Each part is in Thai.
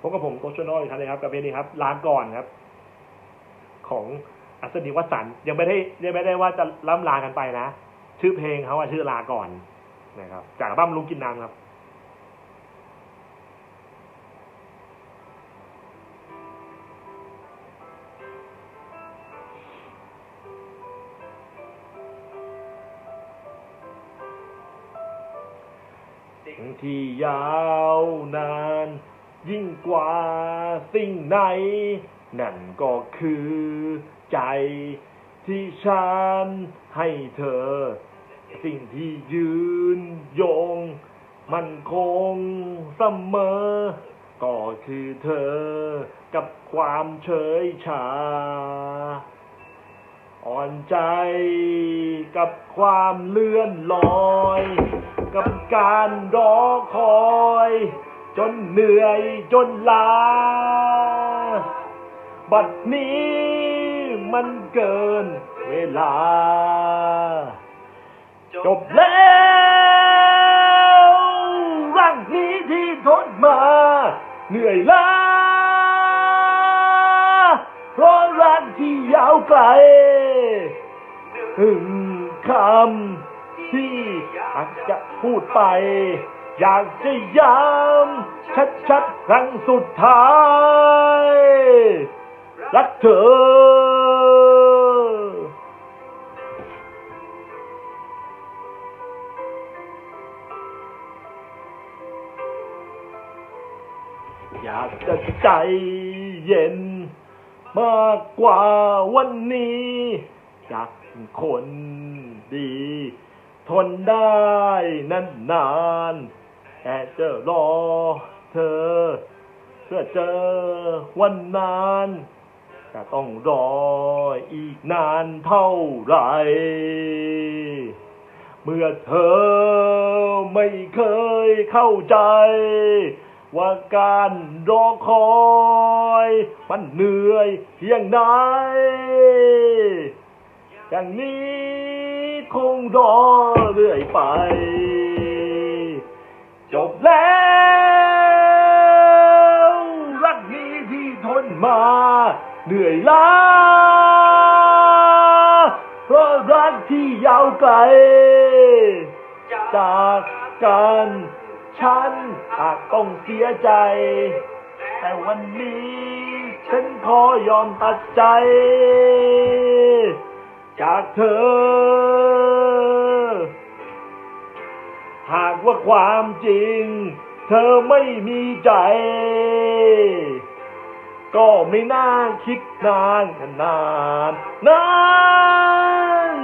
พบกับผมโกชโนอีกครั้งหนึงครับกับเพลงนี้ครับลาก่อนครับ ของอัศนีวสันต์ยังไม่ได้ยังไม่ได้ว่าจะล่ำลากันไปนะ ชื่อเพลงเขาว่าชื่อลาก่อนนะครับ จากบั้มลุงกินน้ำครับสิ่งที่ยาวนาน ยิ่งกว่าสิ่งไหน นั่นก็คือใจที่ฉันให้เธอ สิ่งที่ยืนยง มันคงเสมอ ก็คือเธอกับความเฉยชา อ่อนใจกับความเลื่อนลอย กับการรอคอย จนเหนื่อยจนลา บัดนี้มันเกินเวลา จบแล้วร่างนี้ที่ทนมา เหนื่อยล้าเพราะรักที่ยาวไกลถึงคำที่อาจจะพูดไป อยากจะย้ำชัดๆครั้งสุดท้าย รักเธอ อยากจะใจเย็น มากกว่าวันนี้อยากคนดี ทนได้นานนานๆ แต่จะรอเธอ เพื่อเจอวันนั้นจะต้องรออีกนานเท่าไหร่ เมื่อเธอไม่เคยเข้าใจ ว่าการรอคอย มันเหนื่อยเพียงไหนอย่างนี้คงรอเรื่อยไป เหนื่อยล้า เพราะรักที่ยาวไกล จากกันฉันอาจต้องเสียใจ แต่วันนี้ ฉันขอยอมตัดใจ จากเธอ หากว่าความจริง เธอไม่มีใจ ก็ไม่น่าคิดนานขนาดนั้น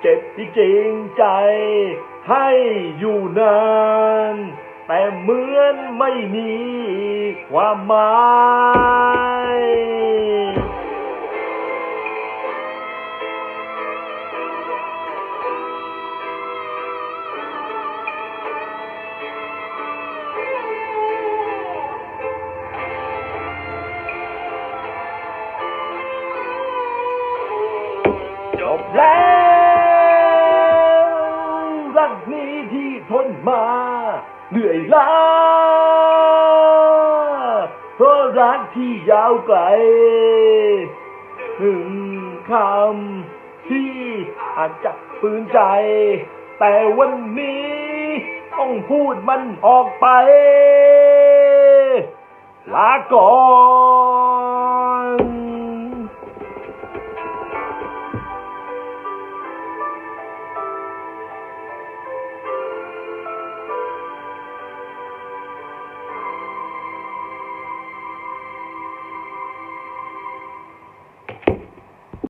เจ็บที่จริงใจให้อยู่นาน แต่เหมือนไม่มีความหมาย จบแล้วรักนี้ที่ทนมาเหนื่อยล้าเพราะรักที่ยาวไกล ถึงคำที่อาจจะฝืนใจ แต่วันนี้ต้องพูดมันออกไป ลาก่อน